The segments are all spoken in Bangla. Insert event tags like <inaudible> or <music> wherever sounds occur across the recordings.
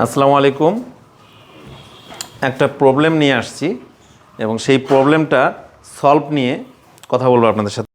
আসসালামু আলাইকুম। একটা প্রবলেম নিয়ে আসছি এবং সেই প্রবলেমটা সলভ নিয়ে কথা বলব আপনাদের সাথে।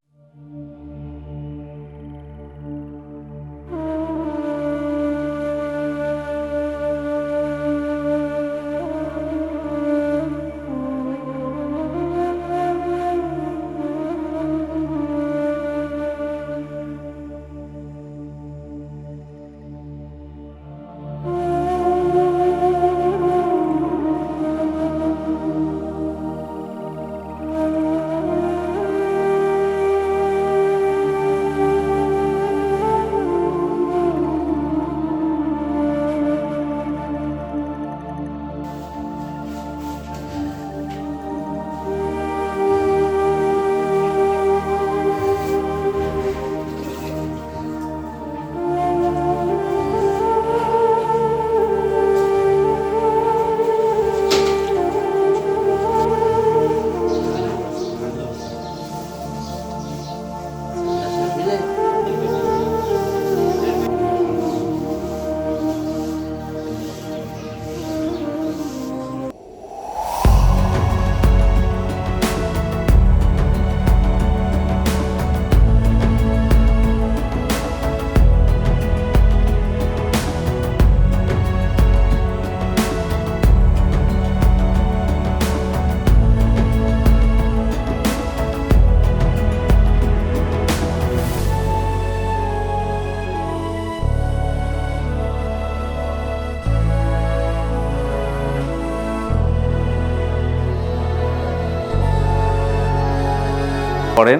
করেন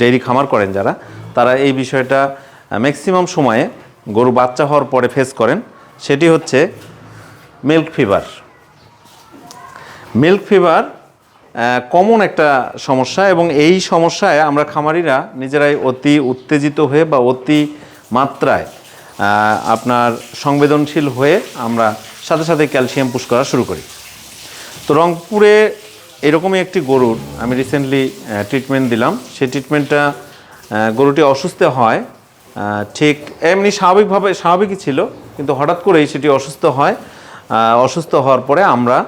ডেইরি খামার করেন যারা, তারা এই বিষয়টা ম্যাক্সিমাম সময়ে গরু বাচ্চা হওয়ার পরে ফেস করেন। সেটি হচ্ছে milk fever milk fever common একটা সমস্যা এবং এই সমস্যায় আমরা খামারিরা নিজেরাই অতি উত্তেজিত হয়ে বা অতি মাত্রায় আপনার সংবেদনশীল হয়ে আমরা সাথে সাথে ক্যালসিয়াম পুশ করা শুরু করি। তো রংপুরে এরকমই একটি গরুর আমি রিসেন্টলি ট্রিটমেন্ট দিলাম। সেই ট্রিটমেন্টটা গরুটি অসুস্থ হয় ঠিক এমনি স্বাভাবিকভাবে, স্বাভাবিকই ছিল, কিন্তু হঠাৎ করেই সেটি অসুস্থ হয়। অসুস্থ হওয়ার পরে আমরা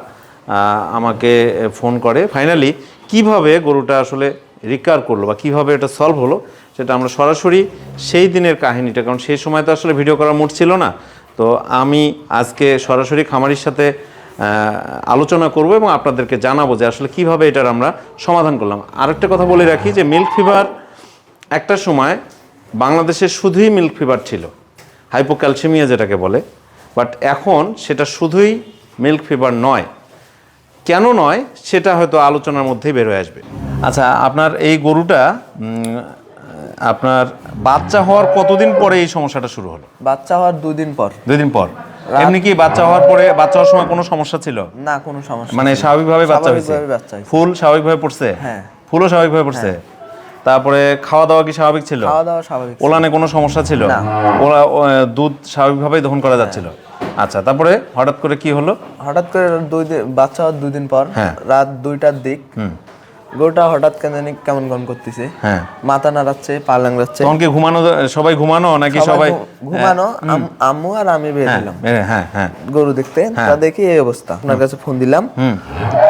আমাকে ফোন করে ফাইনালি কীভাবে গরুটা আসলে রিকার করল বা কীভাবে এটা সলভ হলো? সেটা আমরা সরাসরি সেই দিনের কাহিনীটা, কারণ সেই সময় তো আসলে ভিডিও করার মুড ছিল না। তো আমি আজকে সরাসরি খামারির সাথে আলোচনা করব এবং আপনাদেরকে জানাব যে আসলে কীভাবে এটার আমরা সমাধান করলাম। আরেকটা কথা বলে রাখি যে মিল্ক ফিভার একটা সময় বাংলাদেশে শুধুই মিল্ক ফিভার ছিল হাইপোক্যালসিমিয়া যেটাকে বলে বাট এখন সেটা শুধুই মিল্ক ফিভার নয়। কেন নয়? সেটা হয়তো আলোচনার মধ্যেই বের হয়ে আসবে। আচ্ছা আপনার এই গরুটা আপনার বাচ্চা হওয়ার কতদিন পরে এই সমস্যাটা শুরু হলো? বাচ্চা হওয়ার দুই দিন পর। দুই দিন পর। এমনি কি বাচ্চা হওয়ার পরে বাচ্চা হওয়ার সময় কোনো সমস্যা ছিল? না কোনো সমস্যা মানে স্বাভাবিকভাবে বাচ্চা হয়েছে। ফুল স্বাভাবিকভাবে পড়ছে? হ্যাঁ। ফুলও স্বাভাবিকভাবে পড়ছে? তারপরে খাওয়া দাওয়া কি স্বাভাবিক ছিল? খাওয়া দাওয়া স্বাভাবিক। ওলানে কোনো সমস্যা ছিল? না। ওরা ও, দুধ স্বাভাবিকভাবেই দহন করা যাচ্ছিল? আচ্ছা তারপরে হঠাৎ করে কি হলো? হঠাৎ করে দুই দিন বাচ্চা হওয়ার দুই দিন পর হ্যাঁ। রাত দুইটার দিক গরুটা হঠাৎ কেন জানি কেমন কেমন করতেছে। হ্যাঁ। মাথা নাড়াচ্ছে পা লাংড়াচ্ছে। তখন কি ঘুমানো সবাই ঘুমানো নাকি সবাই সবাই ঘুমানো। আম্মু আর আমি বের হ্যাঁ হলাম হ্যাঁ, হ্যাঁ হ্যাঁ। গরু দেখতে তা দেখি এই অবস্থা। আপনার কাছে ফোন দিলাম।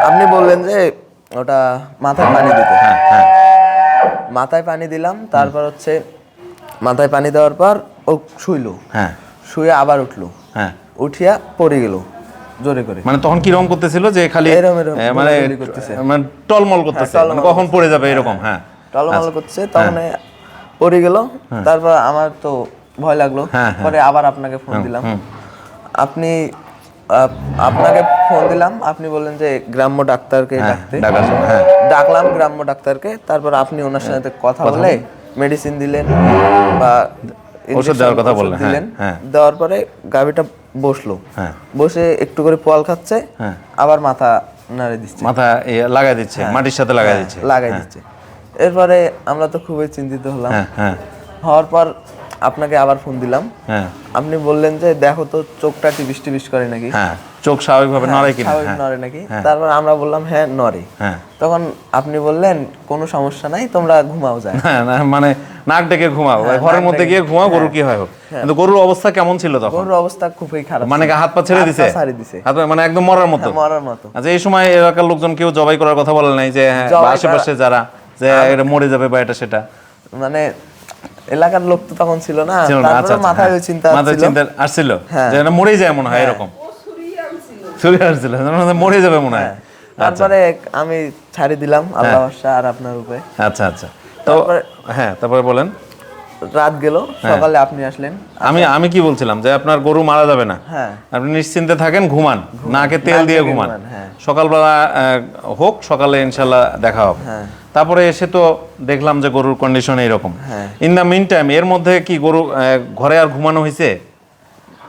আপনি বললেন যে ওটা মাথায় পানি দিতে। হ্যাঁ হ্যাঁ। মাথায় পানি দিলাম তারপর হচ্ছে মাথায় পানি দেওয়ার পর ও শুইলো। হ্যাঁ। শুয়ে আবার উঠল। হ্যাঁ। উঠিয়া পড়ে গেল। জোরে করে। মানে তখন কীরকম করতেছিল যে খালি মানে মানে টলমল করতেছে মানে কখন পড়ে যাবে এরকম হ্যাঁ টলমল করছে তখন পড়ে গেল তারপর আমার তো ভয় লাগল হ্যাঁ, হ্যাঁ। পরে আবার আপনাকে ফোন দিলাম। আপনি আপনাকে ফোন দিলাম আপনি বললেন যে গ্রাম্য ডাক্তারকে ডাকতে। হ্যাঁ। ডাকলাম গ্রাম্য ডাক্তারকে তারপর আপনি ওনার সাথে কথা বলে মেডিসিন দিলেন বা ওষুধ দেওয়ার কথা বললেন, হ্যাঁ, হ্যাঁ। দেওয়ার পরে গাভিটা বসল। হ্যাঁ। বসে একটু করে পোয়াল খাচ্ছে হ্যাঁ। আবার মাথা নাড়ে দিচ্ছে। মাথা লাগাই দিচ্ছে মাটির সাথে লাগাই হ্যাঁ, দিচ্ছে। লাগাই দিচ্ছে। এরপরে আমরা তো খুবই চিন্তিত হলাম। হ্যাঁ হ্যাঁ। হওয়ার পর আপনাকে আবার ফোন দিলাম। হ্যাঁ। আপনি বললেন যে দেখো তো চোখটা টিবিস টিবিস করে নাকি? হ্যাঁ চোখ স্বাভাবিকভাবে নড়ে কিনা স্বাভাবিক হ্যাঁ। নড়ে নাকি? তারপর আমরা বললাম হ্যাঁ নড়ে। হ্যাঁ। তখন আপনি বললেন কোনো সমস্যা নাই তোমরা ঘুমাও যায়। <laughs> হ্যাঁ না, মানে নাক ডেকে ঘুমাও। হ্যাঁ, ঘরের মধ্যে গিয়ে ঘুমাও গরুর কি হয় হোক। কিন্তু গরুর অবস্থা কেমন ছিল তখন? গরুর অবস্থা খুবই খারাপ মানে হাত পা ছেড়ে দিছে? ছাড়িয়ে দিছে। হাত মানে একদম মরার মতো? হ্যাঁ, মরার মতো। আচ্ছা এই সময় এলাকার লোকজন কেউ জবাই করার কথা বলে নাই যে হ্যাঁ আশেপাশে যারা যে এটা মরে যাবে বা এটা সেটা? মানে এলাকার লোক তো তখন ছিল না ছিল আচ্ছা, তারপরে আচ্ছা, মাথায় হ্যাঁ। ওই চিন্তা মাথায় চিন্তা আসছিল হ্যাঁ। যে এটা মরেই যায় মনে হয় এরকম। চলে আসছিল মরে যাবে মনে হয়। তারপরে আমি ছাড়ি দিলাম আল্লাহ ভরসা আর আপনার উপরে আচ্ছা আচ্ছা। তো তারপরে- হ্যাঁ তারপরে বলেন। রাত গেল হ্যাঁ। সকালে আপনি আসলেন। আমি আমি কি বলছিলাম যে আপনার গরু মারা যাবে না? হ্যাঁ। আপনি নিশ্চিন্তে থাকেন ঘুমান। নাকে তেল দিয়ে ঘুমান। হ্যাঁ। সকালবেলা আহ, হোক সকালে ইনশাল্লাহ দেখা হবে। হ্যাঁ। তারপরে এসে তো দেখলাম যে গরুর কন্ডিশন এইরকম। ইন দ্য মিন টাইম এর মধ্যে কি গরু ঘরে আর ঘুমানো হয়েছে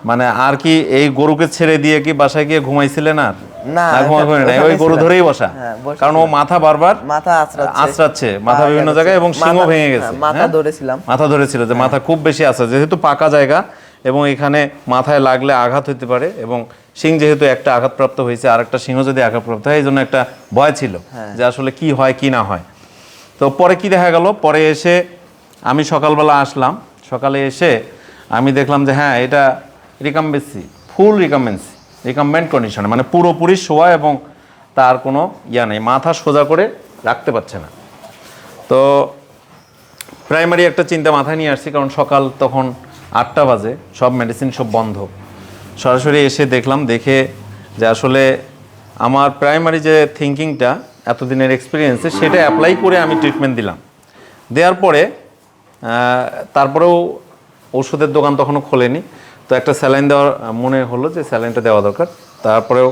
মানে আর কি এই গরুকে ছেড়ে দিয়ে কি বাসায় গিয়ে ঘুমাইছিলেন আর? না, ঘুমাবেন না ওই গরু ধরেই বসা। হ্যাঁ, কারণ ও মাথা বারবার মাথা আঁচড়াচ্ছে। আঁচড়াচ্ছে মাথা বিভিন্ন জায়গায় এবং মাথা- ভেঙে গেছে হ্যাঁ, মাথা হ্যাঁ? ধরেছিলাম। মাথা ধরেছিল যে মাথা খুব বেশি আছে যেহেতু পাকা জায়গা এবং এখানে মাথায় লাগলে আঘাত হতে পারে এবং সিং যেহেতু একটা আঘাতপ্রাপ্ত হয়েছে আর একটা সিংহ যদি আঘাতপ্রাপ্ত হয় এই জন্য একটা ভয় ছিল যে আসলে কি হয় কি না হয়। তো পরে কি দেখা গেল? পরে এসে আমি সকালবেলা আসলাম। সকালে এসে আমি দেখলাম যে হ্যাঁ এটা রিকাম্বেন্সি ফুল রিকাম্বেন্সি রিকাম্বেন্ট কন্ডিশনে মানে পুরোপুরি শোয়া এবং তার কোনো ইয়া নেই, মাথা সোজা করে রাখতে পারছে না। তো প্রাইমারি একটা চিন্তা মাথায় নিয়ে আসছি, কারণ সকাল তখন আটটা বাজে, সব মেডিসিন সব বন্ধ। সরাসরি এসে দেখলাম, দেখে যে আসলে আমার প্রাইমারি যে থিঙ্কিংটা এতদিনের এক্সপিরিয়েন্সে সেটা অ্যাপ্লাই করে আমি ট্রিটমেন্ট দিলাম। দেওয়ার পরে তারপরেও ওষুধের দোকান তখনও খোলেনি। তো একটা স্যালাইন দেওয়ার মনে হলো যে স্যালাইনটা দেওয়া দরকার। তারপরেও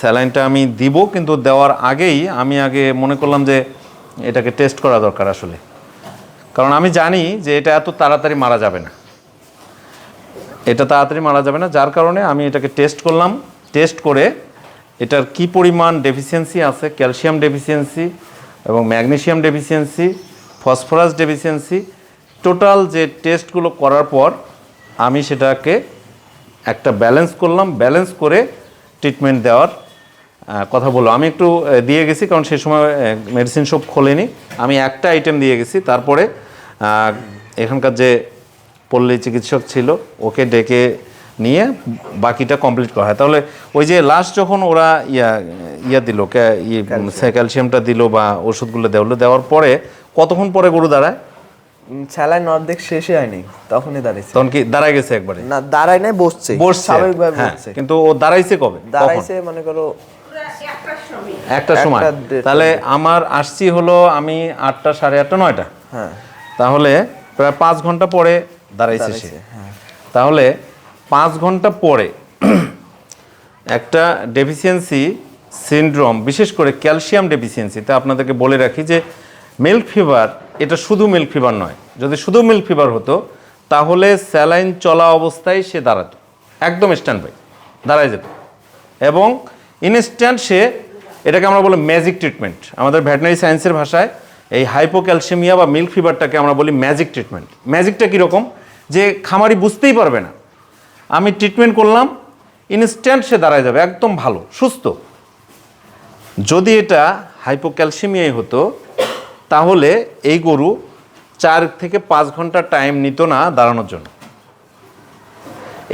স্যালাইনটা আমি দিব, কিন্তু দেওয়ার আগেই আমি আগে মনে করলাম যে এটাকে টেস্ট করা দরকার আসলে। কারণ আমি জানি যে এটা এত তাড়াতাড়ি মারা যাবে না। এটা তাড়াতাড়ি মারা যাবে না, যার কারণে আমি এটাকে টেস্ট করলাম। টেস্ট করে এটার কি পরিমাণ ডেফিসিয়েন্সি আছে? ক্যালসিয়াম ডেফিসিয়েন্সি এবং magnesium deficiency phosphorus deficiency total যে টেস্টগুলো করার পর আমি সেটাকে একটা ব্যালেন্স করলাম। ব্যালেন্স করে ট্রিটমেন্ট দেওয়ার কথা বলল। আমি একটু দিয়ে গেছি কারণ সেই সময় মেডিসিন সব খোলেনি। আমি একটা আইটেম দিয়ে গেছি। তারপরে এখানকার যে পল্লী চিকিৎসক ছিল, ওকে ডেকে নিয়ে বাকিটা কমপ্লিট করা হয়। তাহলে ওই যে লাস্ট যখন ওরা ইয়া ইয়া দিল ক্যালসিয়ামটা দিল বা ওষুধগুলো দেওয়ালো দেওয়ার পরে কতক্ষণ পরে গরু দাঁড়ায়? স্যালাইন অর্ধেক শেষই হয়নি তখনই দাঁড়িয়েছে তখন কি দাঁড়ায় গেছে একবারে? না দাঁড়ায় নাই বসছে। বসছে। স্বাভাবিকভাবে হ্যাঁ, বসছে। কিন্তু ও দাঁড়াইছে কবে? দাঁড়াইছে মনে করো একটা সময়। তাহলে আমার আসছি হলো আমি আটটা সাড়ে আটটা নয়টা। হ্যাঁ। তাহলে প্রায় পাঁচ ঘণ্টা পরে দাঁড়াইছে সে। হ্যাঁ। তাহলে পাঁচ ঘণ্টা পরে একটা ডেফিসিয়েন্সি সিনড্রোম বিশেষ করে ক্যালসিয়াম ডেফিসিয়েন্সিতে আপনাদেরকে বলে রাখি যে মিল্ক ফিভার এটা শুধু মিল্ক ফিভার নয়। যদি শুধু মিল্ক ফিভার হতো, তাহলে স্যালাইন চলা অবস্থায় সে দাঁড়াতো। একদম স্ট্যান্ড বাই দাঁড়ায় যেত। এবং ইনস্ট্যান্ট সে এটাকে আমরা বলি ম্যাজিক ট্রিটমেন্ট আমাদের ভেটেনারি সায়েন্সের ভাষায় এই হাইপোক্যালসিমিয়া বা মিল্ক ফিভারটাকে আমরা বলি ম্যাজিক ট্রিটমেন্ট ম্যাজিকটা কীরকম? যে খামারি বুঝতেই পারবে না। আমি ট্রিটমেন্ট করলাম ইনস্ট্যান্ট সে দাঁড়ায় যাবে একদম ভালো সুস্থ। যদি এটা হাইপোক্যালসিমিয়াই হতো তাহলে এই গরু চার থেকে পাঁচ ঘণ্টা টাইম নিত না দাঁড়ানোর জন্য।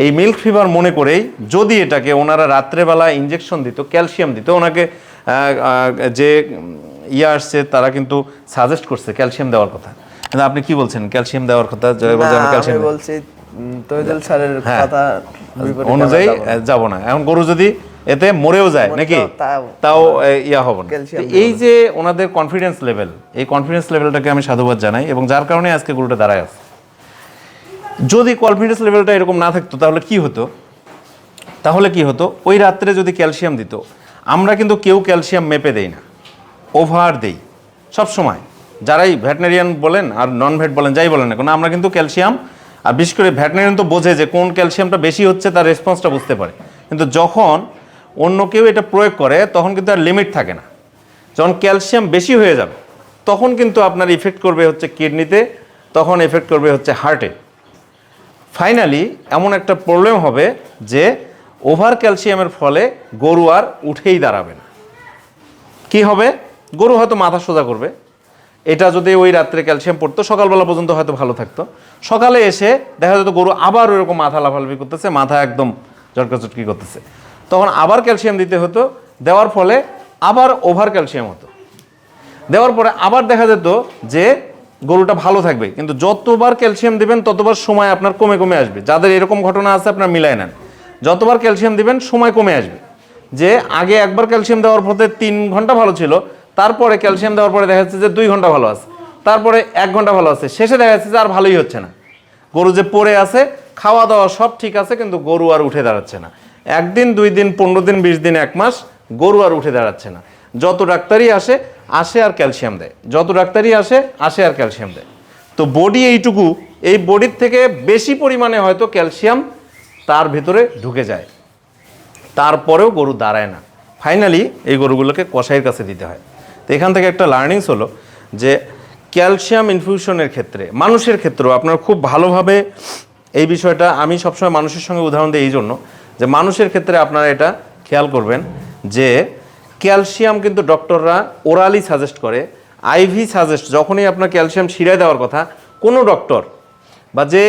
এই মিল্ক ফিভার মনে করেই যদি এটাকে ওনারা রাত্রেবেলা ইঞ্জেকশন দিত ক্যালসিয়াম দিত ওনাকে যে ইয়ে আসছে তারা কিন্তু সাজেস্ট করছে ক্যালসিয়াম দেওয়ার কথা। কিন্তু আপনি কি বলছেন? ক্যালসিয়াম দেওয়ার কথা আমি বলছি তৈজল স্যারের হ্যাঁ। কথা অনুযায়ী যাব না। এখন গরু যদি এতে মরেও যায় নাকি? তাও- ইয়া হবে না। এই যে ওনাদের কনফিডেন্স লেভেল এই কনফিডেন্স লেভেলটাকে আমি সাধুবাদ জানাই এবং যার কারণে আজকে গরুটা দাঁড়ায় আছে। যদি কনফিডেন্স লেভেলটা এরকম না থাকতো তাহলে কি হতো? তাহলে কি হতো? ওই রাত্রে যদি ক্যালসিয়াম দিত আমরা কিন্তু কেউ ক্যালসিয়াম মেপে দেই না। ওভার দেই। সব সময় যারাই ভেটেনারিয়ান বলেন আর নন ভেট বলেন যাই বলেন না কেন আমরা কিন্তু ক্যালসিয়াম আর বিশেষ করে ভেটেনারিয়ান তো বোঝে যে কোন ক্যালসিয়ামটা বেশি হচ্ছে তার রেসপন্সটা বুঝতে পারে। কিন্তু যখন অন্য কেউ এটা প্রয়োগ করে, তখন কিন্তু আর লিমিট থাকে না। যখন ক্যালসিয়াম বেশি হয়ে যাবে, তখন কিন্তু আপনার ইফেক্ট করবে হচ্ছে কিডনিতে, তখন এফেক্ট করবে হচ্ছে হার্টে ফাইনালি এমন একটা প্রবলেম হবে যে ওভার ক্যালসিয়ামের ফলে গরু আর উঠেই দাঁড়াবে না। কি হবে? গরু হয়তো মাথা সোজা করবে। এটা যদি ওই রাত্রে ক্যালসিয়াম পড়তো, সকালবেলা পর্যন্ত হয়তো ভালো থাকতো। সকালে এসে দেখা যেত গরু আবার ওইরকম মাথা লাফালাফি করতেছে, মাথা একদম চটকাচটকি করতেছে। তখন আবার ক্যালসিয়াম দিতে হতো, দেওয়ার ফলে আবার ওভার ক্যালসিয়াম হতো। দেওয়ার পরে আবার দেখা যেত যে গরুটা ভালো থাকবে, কিন্তু যতবার ক্যালসিয়াম দিবেন ততবার সময় আপনার কমে কমে আসবে। যাদের এরকম ঘটনা আছে আপনার মিলায় নেন। যতবার ক্যালসিয়াম দিবেন সময় কমে আসবে। যে আগে একবার ক্যালসিয়াম দেওয়ার পথে তিন ঘণ্টা ভালো ছিল তারপরে ক্যালসিয়াম দেওয়ার পরে দেখা যাচ্ছে যে দুই ঘণ্টা ভালো আছে। তারপরে এক ঘণ্টা ভালো আছে। শেষে দেখা যাচ্ছে যে আর ভালোই হচ্ছে না। গরু যে পড়ে আছে খাওয়া দাওয়া সব ঠিক আছে, কিন্তু গরু আর উঠে দাঁড়াচ্ছে না। একদিন, দুই দিন, পনেরো দিন, বিশ দিন, এক মাস গরু আর উঠে দাঁড়াচ্ছে না। যত ডাক্তারই আসে আসে আর ক্যালসিয়াম দেয়। যত ডাক্তারই আসে আসে আর ক্যালসিয়াম দেয়। তো বডি এইটুকু, এই বডির থেকে বেশি পরিমাণে হয়তো ক্যালসিয়াম তার ভিতরে ঢুকে যায়। তারপরেও গরু দাঁড়ায় না। ফাইনালি এই গরুগুলোকে কষাইয়ের কাছে দিতে হয়। তো এখান থেকে একটা লার্নিংস হলো যে ক্যালসিয়াম ইনফিউশনের ক্ষেত্রে, মানুষের ক্ষেত্রেও আপনার খুব ভালোভাবে এই বিষয়টা, আমি সবসময় মানুষের সঙ্গে উদাহরণ দিই এই জন্য, যে মানুষের ক্ষেত্রে আপনারা এটা খেয়াল করবেন যে ক্যালসিয়াম কিন্তু ডক্টররা ওরালি সাজেস্ট করে আইভি সাজেস্ট যখনই আপনার ক্যালসিয়াম ছিঁড়ে দেওয়ার কথা, কোনো ডক্টর বা যে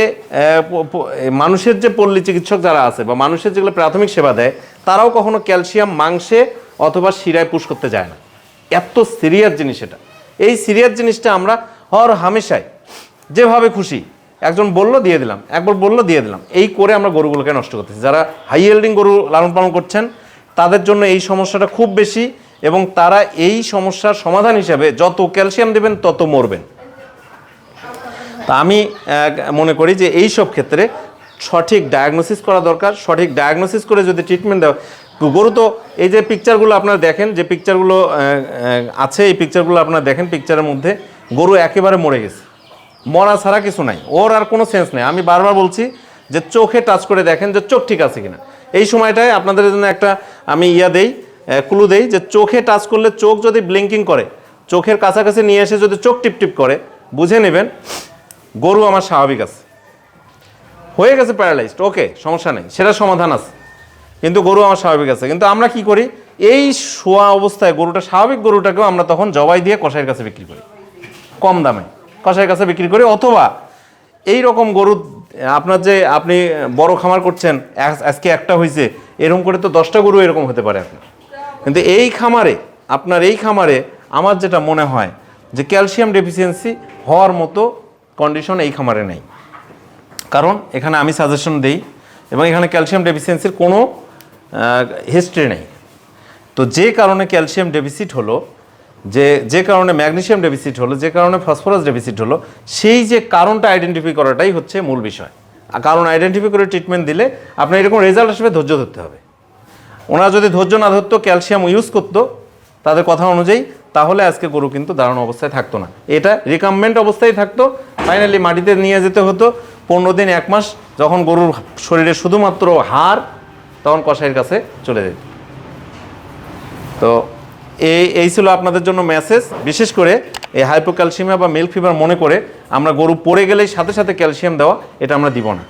মানুষের যে পল্লী চিকিৎসক যারা আছে বা মানুষের যেগুলো প্রাথমিক সেবা দেয়, তারাও কখনো ক্যালসিয়াম মাংসে অথবা শিরায় পুশ করতে যায় না। এত সিরিয়াস জিনিস এটা। এই সিরিয়াস জিনিসটা আমরা হর হামেশাই যেভাবে খুশি, একজন বলল দিয়ে দিলাম, একবার বলল দিয়ে দিলাম। এই করে আমরা গরুগুলোকে নষ্ট করতেছি। যারা হাই হেল্ডিং গরু লালন পালন করছেন, তাদের জন্য এই সমস্যাটা খুব বেশি এবং তারা এই সমস্যার সমাধান হিসাবে যত ক্যালসিয়াম দেবেন, তত মরবেন। তা আমি মনে করি যে এই সব ক্ষেত্রে সঠিক ডায়াগনোসিস করা দরকার। সঠিক ডায়াগনোসিস করে যদি ট্রিটমেন্ট দেওয়া গরু তো এই যে পিকচারগুলো আপনারা দেখেন, যে পিকচারগুলো আছে, এই পিকচারগুলো আপনারা দেখেন পিকচারের মধ্যে, গরু একেবারে মরে গেছে। মরা ছাড়া কিছু নাই। ওর আর কোনো সেন্স নেই। আমি বারবার বলছি যে চোখে টাচ করে দেখেন যে চোখ ঠিক আছে কিনা। এই সময়টায় আপনাদের জন্য একটা আমি ইয়া দেই ক্লু দেই যে চোখে টাচ করলে চোখ যদি ব্লিঙ্কিং করে, চোখের কাছাকাছি নিয়ে এসে যদি চোখ টিপ টিপ করে, বুঝে নেবেন, গরু আমার স্বাভাবিক আছে। হয়ে গেছে প্যারালাইজড ওকে সমস্যা নেই। সেটা সমাধান আছে। কিন্তু গরু আমার স্বাভাবিক আছে। কিন্তু আমরা কি করি? এই শোয়া অবস্থায় গরুটা, স্বাভাবিক গরুটাকেও আমরা তখন জবাই দিয়ে কষাইয়ের কাছে বিক্রি করি। কম দামে। কষাইয়ের কাছে বিক্রি করি। অথবা এই রকম গরু, আপনার যে আপনি বড় খামার করছেন, আজ- আজকে একটা হয়েছে এরকম করে তো দশটা গরু এরকম হতে পারে আপনার কিন্তু এই খামারে, আপনার এই খামারে আমার যেটা মনে হয় যে ক্যালসিয়াম ডেফিসিয়েন্সি হওয়ার মতো কন্ডিশন এই খামারে নেই। কারণ এখানে আমি সাজেশন দেই এবং এখানে ক্যালসিয়াম ডেফিসিয়েন্সির কোনো হিস্ট্রি নেই। তো যে কারণে ক্যালসিয়াম ডেফিসিট হলো, যে যে কারণে ম্যাগনেসিয়াম ডেফিসিট হলো, যে কারণে ফসফরাস ডেফিসিট হলো, সেই যে কারণটা আইডেন্টিফাই করাটাই হচ্ছে মূল বিষয়। আর কারণ আইডেন্টিফাই করে ট্রিটমেন্ট দিলে আপনার এরকম রেজাল্ট আসবে, ধৈর্য ধরতে হবে। ওনারা যদি ধৈর্য না ধরতো ক্যালসিয়াম ইউজ করতো তাদের কথা অনুযায়ী, তাহলে আজকে গরু কিন্তু দাঁড়ানো অবস্থায় থাকতো না। এটা রিকাম্বেন্ট অবস্থায় থাকতো ফাইনালি মাটিতে নিয়ে যেতে হতো। পনেরো দিন, এক মাস যখন গরুর শরীরে শুধুমাত্র হাড় তখন কষাইয়ের কাছে চলে যেত তো এই এই ছিল আপনাদের জন্য মেসেজ বিশেষ করে এই হাইপোক্যালসিমিয়া বা মিল্ক ফিভার মনে করে আমরা গরু পড়ে গেলেই সাথে সাথে ক্যালসিয়াম দেওয়া, এটা আমরা দিব না।